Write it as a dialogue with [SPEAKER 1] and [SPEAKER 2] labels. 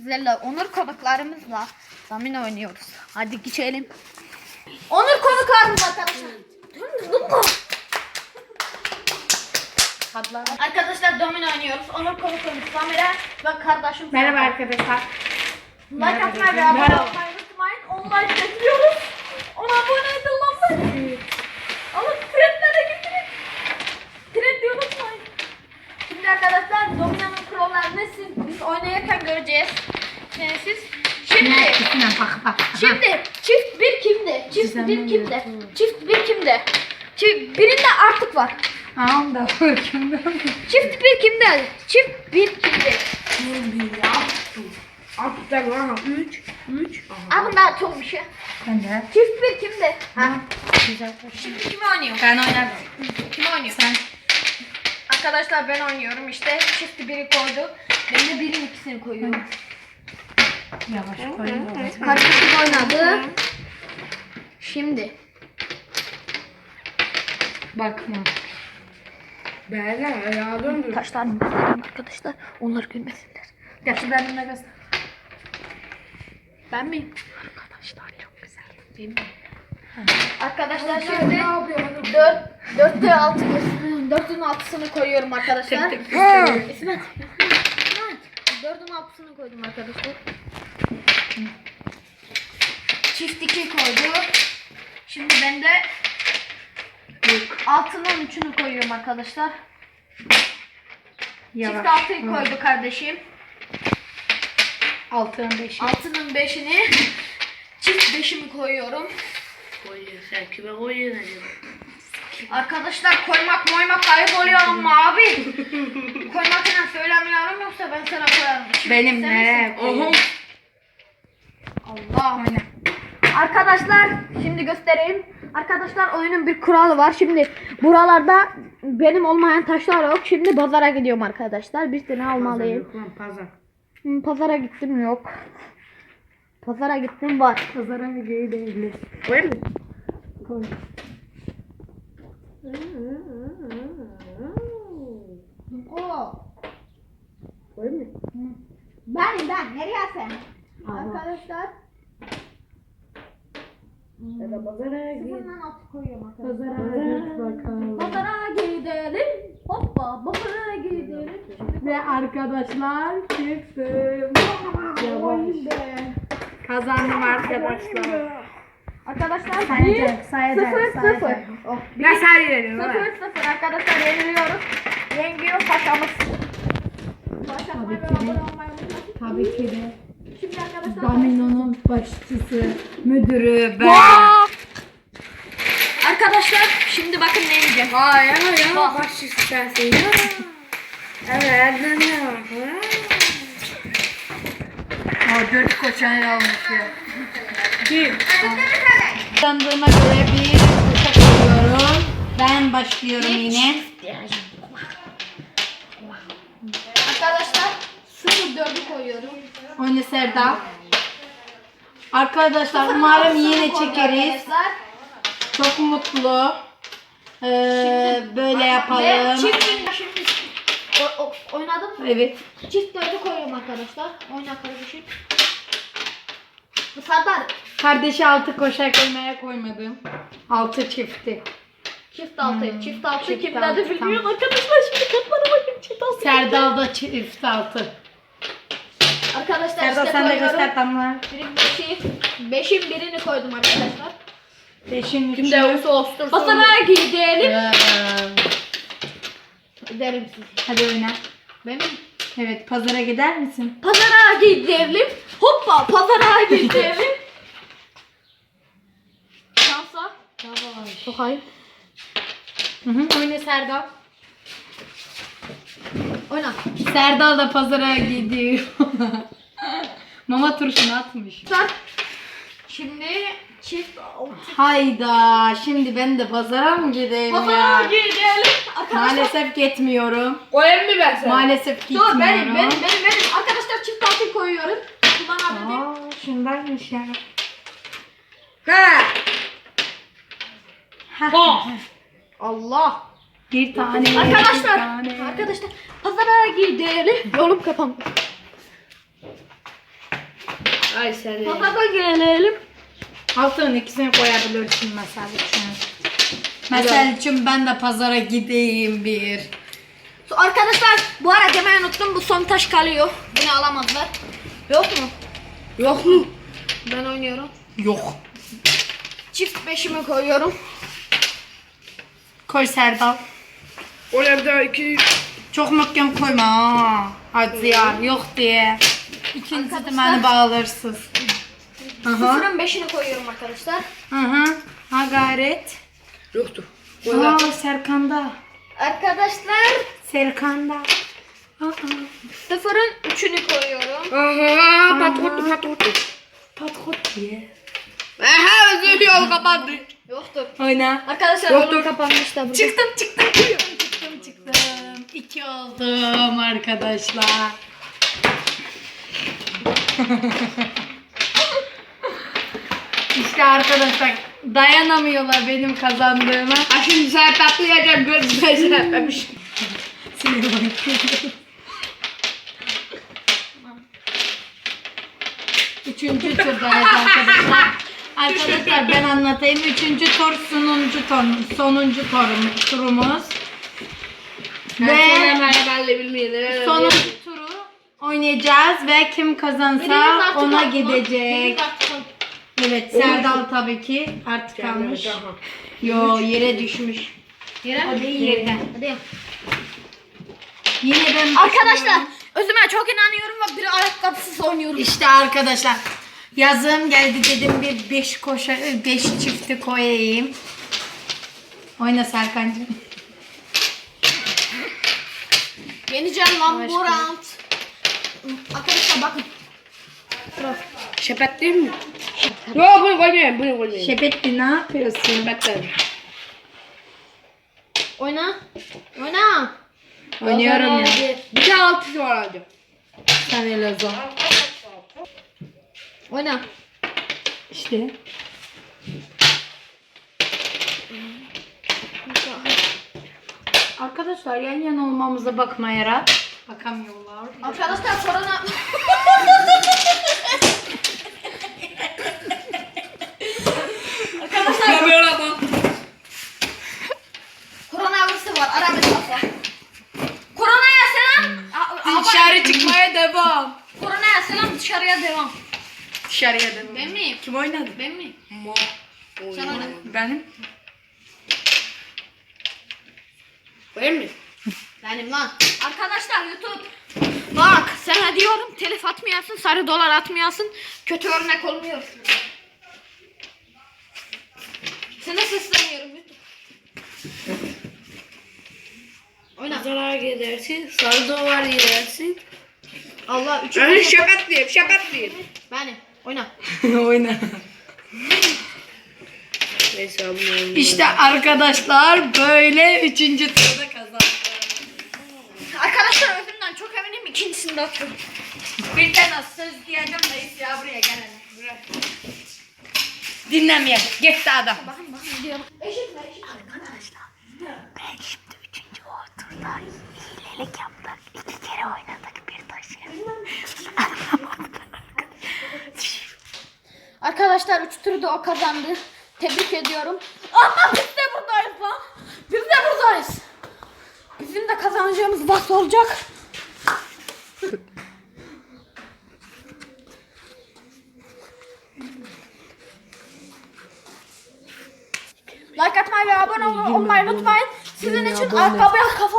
[SPEAKER 1] sizlerle Onur konuklarımızla zamin oynuyoruz. Hadi geçelim. Onur konuklarımız arkadaşlar. Arkadaşlar domino oynuyoruz. Onur konuklarımız Samira ve kardeşim.
[SPEAKER 2] Merhaba arkadaşlar.
[SPEAKER 1] Like atmayı ve abone olmayı unutmayın. Onu like bekliyoruz. Ona abone edin lan. Ama trendlere getirin. Trendi unutmayın. Şimdi arkadaşlar Domino'nun siz biz oynayarken göreceğiz. Yani siz şimdi
[SPEAKER 2] İkisine bak bak.
[SPEAKER 1] şimdi çift bir kimde? Çift bir kimde? Çift bir kimde? Çift birinde artık var.
[SPEAKER 2] Ağam da farkında.
[SPEAKER 1] Çift bir kimde? Çift bir kimde?
[SPEAKER 2] Artık var. Üç. Üç.
[SPEAKER 1] Ama daha çok bir şey.
[SPEAKER 2] Ben de.
[SPEAKER 1] Çift bir kimde? Ha.
[SPEAKER 2] Güzel.
[SPEAKER 1] Şimdi kim oynuyor?
[SPEAKER 2] Ben oynarım.
[SPEAKER 1] Kim oynuyor?
[SPEAKER 2] Sen.
[SPEAKER 1] Arkadaşlar ben oynuyorum işte. Çift biri koydu. Ben de birin ikisini koyuyorum.
[SPEAKER 2] Yavaş koyun.
[SPEAKER 1] Kardeşim oynadı. Şimdi.
[SPEAKER 2] Bakma. Berra ayağa döndür.
[SPEAKER 1] Taşlarını göstereyim arkadaşlar. Onlar gülmesinler.
[SPEAKER 2] Getir benimle göster.
[SPEAKER 1] Ben miyim?
[SPEAKER 2] Arkadaşlar çok güzel.
[SPEAKER 1] Değil mi? Arkadaşlar şimdi 4 4'te 6 4'ün 6'sını koyuyorum arkadaşlar.
[SPEAKER 2] Tek tek gösteriyorum.
[SPEAKER 1] İsmet. İsmet. 4'ün 6'sını koydum arkadaşlar. Çift 2 koydu. Şimdi ben de altının 3'ünü koyuyorum arkadaşlar. Çift 6'yı koydu kardeşim.
[SPEAKER 2] Altının beşi.
[SPEAKER 1] Altının 5'ini çift 5'imi koyuyorum.
[SPEAKER 3] Koyuyor sen kime koyuyorsun acaba?
[SPEAKER 1] Arkadaşlar koymak moymak ayıp oluyor ama abi. koymak falan söylemiyorum yoksa ben sana koyarım. Şimdi
[SPEAKER 2] Benim ne? Oho.
[SPEAKER 1] Allah oyna. Arkadaşlar şimdi göstereyim. Arkadaşlar oyunun bir kuralı var. Şimdi buralarda benim olmayan taşlar yok. Şimdi pazara gidiyorum arkadaşlar. Bir tane almalıyım.
[SPEAKER 2] Lan pazar.
[SPEAKER 1] Hmm, Pazara gittim yok. Pazara gittim var.
[SPEAKER 2] Pazara mı geri değil. Koyar mı? Koy. Koy mu?
[SPEAKER 1] Ben ben nereye sen? Arkadaşlar
[SPEAKER 2] Ya pazara git.
[SPEAKER 1] bundan altı koyuyorum arkadaşlar.
[SPEAKER 2] Pazara git bakalım.
[SPEAKER 1] Pazara gidelim. Hoppa pazara gidelim.
[SPEAKER 2] Ve arkadaşlar çıktım. Yavaş. Kazandım arkadaşlar.
[SPEAKER 1] Arkadaşlar bir,
[SPEAKER 2] sayacak,
[SPEAKER 1] sıfır
[SPEAKER 2] sayacak.
[SPEAKER 1] sıfır. Oh, bir,
[SPEAKER 2] Ben sayıyorum.
[SPEAKER 1] sıfır sıfır arkadaşlar yeniliyoruz. Yengiyor paşamız. Ve abone olmayı unutmayın.
[SPEAKER 2] Tabii ki de.
[SPEAKER 1] Şimdi arkadaşlar.
[SPEAKER 2] Domino'nun başçısı, müdürü ben.
[SPEAKER 1] Arkadaşlar şimdi bakın ne yiyeceğim.
[SPEAKER 2] Hayır ya,
[SPEAKER 1] Bak.
[SPEAKER 2] başçısı sensin ya. Evet, ben de Aa, dört koçan almış ya. Kim? Sandığıma göre bir uçak koyuyorum. Ben başlıyorum yine.
[SPEAKER 1] Arkadaşlar şunu dördü koyuyorum.
[SPEAKER 2] Oyunu Serdar. Arkadaşlar umarım yine çekeriz. Çok mutlu. Ee, böyle
[SPEAKER 1] Ve
[SPEAKER 2] yapalım.
[SPEAKER 1] çift şimdi o, o, oynadım.
[SPEAKER 2] Evet.
[SPEAKER 1] Çift dördü koyuyorum arkadaşlar. Oyna kardeşim. Bu kadar.
[SPEAKER 2] Kardeşi altı koşar koymaya koymadım. Altı çifti.
[SPEAKER 1] Çift altı. Çift altı
[SPEAKER 2] çift
[SPEAKER 1] kimlerde
[SPEAKER 2] altı,
[SPEAKER 1] bilmiyorum
[SPEAKER 2] tamam.
[SPEAKER 1] arkadaşlar. Şimdi katlara bakın çift altı.
[SPEAKER 2] Serdal da çift altı.
[SPEAKER 1] Arkadaşlar
[SPEAKER 2] Serdal
[SPEAKER 1] işte
[SPEAKER 2] sen de
[SPEAKER 1] koyuyorum.
[SPEAKER 2] göster damla.
[SPEAKER 1] Birin beşi. Beşin birini koydum arkadaşlar.
[SPEAKER 2] Beşin üçü.
[SPEAKER 1] Şimdi olsa ostursun. Pazara gidelim.
[SPEAKER 2] Ee,
[SPEAKER 1] Derim size.
[SPEAKER 2] Hadi oyna.
[SPEAKER 1] Benim
[SPEAKER 2] Evet pazara gider misin?
[SPEAKER 1] pazara gidelim. Hoppa pazara gidelim. Şansa. Çok ayıp.
[SPEAKER 2] Hı hı. Oyna Serdal.
[SPEAKER 1] Oyna.
[SPEAKER 2] Serdal da pazara gidiyor. Mama turşunu atmış.
[SPEAKER 1] Start. Şimdi çift.
[SPEAKER 2] Hayda şimdi ben de pazara mı gideyim
[SPEAKER 1] Pazara
[SPEAKER 2] ya?
[SPEAKER 1] gidelim.
[SPEAKER 2] Maalesef gitmiyorum.
[SPEAKER 3] Koyayım mı ben sana?
[SPEAKER 2] Maalesef gitmiyorum.
[SPEAKER 1] Dur benim benim benim benim. Arkadaşlar çift altı koyuyorum. Kullanabilirim.
[SPEAKER 2] Aa, şundaymış ya.
[SPEAKER 3] Ha.
[SPEAKER 2] Ha.
[SPEAKER 1] Allah.
[SPEAKER 2] Bir tane. bir
[SPEAKER 1] Arkadaşlar.
[SPEAKER 2] tane.
[SPEAKER 1] Arkadaşlar pazara gidelim. Yolum kapandı.
[SPEAKER 3] Ay sen
[SPEAKER 1] Patata gelelim.
[SPEAKER 2] Altının ikisini koyabilirsin mesela için. Mesela için ben de pazara gideyim bir.
[SPEAKER 1] Arkadaşlar bu ara demeyi unuttum. Bu son taş kalıyor. Bunu alamazlar. Yok mu?
[SPEAKER 3] Yok mu?
[SPEAKER 1] Ben oynuyorum.
[SPEAKER 2] Yok.
[SPEAKER 1] Çift beşimi koyuyorum.
[SPEAKER 2] Koy Serdal.
[SPEAKER 3] Daha iki...
[SPEAKER 2] Çok mahkem koyma ha. Hadi ya yok diye. İkinci dümeni bağlarsız. Aha.
[SPEAKER 1] Sıfırın beşini koyuyorum arkadaşlar.
[SPEAKER 2] Aha. Ha gayret.
[SPEAKER 3] Yoktu.
[SPEAKER 2] Aa Serkan'da.
[SPEAKER 1] Arkadaşlar
[SPEAKER 2] Serkan'da. Aa.
[SPEAKER 1] sıfırın üçünü koyuyorum.
[SPEAKER 3] Aha patlattı patlattı.
[SPEAKER 2] Patkot diye.
[SPEAKER 3] Aha özür yol kapandı.
[SPEAKER 1] Yoktur.
[SPEAKER 2] Oyna.
[SPEAKER 1] Arkadaşlar
[SPEAKER 3] Yoktur.
[SPEAKER 1] yolum kapanmış da burada.
[SPEAKER 2] Çıktım çıktım çıktım çıktım çıktım. İki oldum arkadaşlar. işte arkadaşlar dayanamıyorlar benim kazandığıma.
[SPEAKER 3] Ha şimdi sen patlayacak gözüme şey yapmamış.
[SPEAKER 2] Üçüncü turdayız arkadaşlar. Arkadaşlar ben anlatayım. Üçüncü tur sonuncu tur, sonuncu turum, turumuz. Ve
[SPEAKER 3] bilmeyenlere.
[SPEAKER 2] turu oynayacağız ve kim kazansa ona gidecek. Evet Serdal tabii ki artık kalmış. Yo yere düşmüş.
[SPEAKER 1] Yere
[SPEAKER 2] O değil yerden.
[SPEAKER 1] Hadi.
[SPEAKER 2] Yine ben
[SPEAKER 1] Arkadaşlar özüme çok inanıyorum ve bir ayakkabısız oynuyorum.
[SPEAKER 2] İşte arkadaşlar yazım geldi dedim bir beş koşa beş çifti koyayım. Oyna Serkan'cığım.
[SPEAKER 1] Yeneceğim lan bu round. Arkadaşlar bakın.
[SPEAKER 3] Şepet değil mi? Yok bunu koymayayım bunu koymayayım.
[SPEAKER 2] Şepetti ne yapıyorsun?
[SPEAKER 3] Şepetten.
[SPEAKER 1] Oyna. Oyna.
[SPEAKER 2] Oynuyorum ya.
[SPEAKER 3] Bir tane altısı var hadi.
[SPEAKER 2] Sen el o zaman.
[SPEAKER 1] Oyna.
[SPEAKER 2] İşte. Arkadaşlar yan yana olmamıza bakmayarak bakamıyorlar.
[SPEAKER 1] Arkadaşlar korona... Arkadaşlar
[SPEAKER 3] Böyle bak.
[SPEAKER 1] koronavirüsü var. Ara mesafe. Koronaya selam. A- a-
[SPEAKER 2] Dışarı çıkmaya devam.
[SPEAKER 1] Koronaya selam dışarıya devam.
[SPEAKER 2] Dışarıya devam.
[SPEAKER 1] Ben miyim?
[SPEAKER 2] Kim oynadı?
[SPEAKER 1] Ben miyim?
[SPEAKER 3] Mo.
[SPEAKER 1] Sen.
[SPEAKER 2] Benim.
[SPEAKER 3] Benim mi?
[SPEAKER 1] Benim lan. Arkadaşlar YouTube. Bak sana diyorum telif atmayasın, sarı dolar atmayasın. Kötü örnek olmuyor. Sana sesleniyorum YouTube. Oyna.
[SPEAKER 3] Pazara gidersin, sarı dolar yersin.
[SPEAKER 1] Allah üç.
[SPEAKER 3] Ben şepet diyeyim, şepet diyeyim.
[SPEAKER 1] Benim. Oyna.
[SPEAKER 2] Oyna.
[SPEAKER 3] Neyse
[SPEAKER 2] İşte arkadaşlar böyle üçüncü turda kazandı.
[SPEAKER 1] Arkadaşlar özümden çok eminim ikincisini de atıyorum.
[SPEAKER 2] Bir tane söz diyeceğim da ya buraya gel hele. Buraya. Dinlemeye. Gitti adam.
[SPEAKER 1] Bakın bakın diyor. Eşit ver eşit. Arkadaşlar.
[SPEAKER 4] Ben şimdi üçüncü oturda hilelik yaptık. İki kere oynadık bir taşı.
[SPEAKER 1] Arkadaşlar 3 turu da o kazandı. Tebrik ediyorum. Ama biz de buradayız lan. Biz de buradayız. Kazanacağımız bahs olacak. Like atmayı ve abone ol- olmayı unutmayın. Sizin için ayakkabıya kafa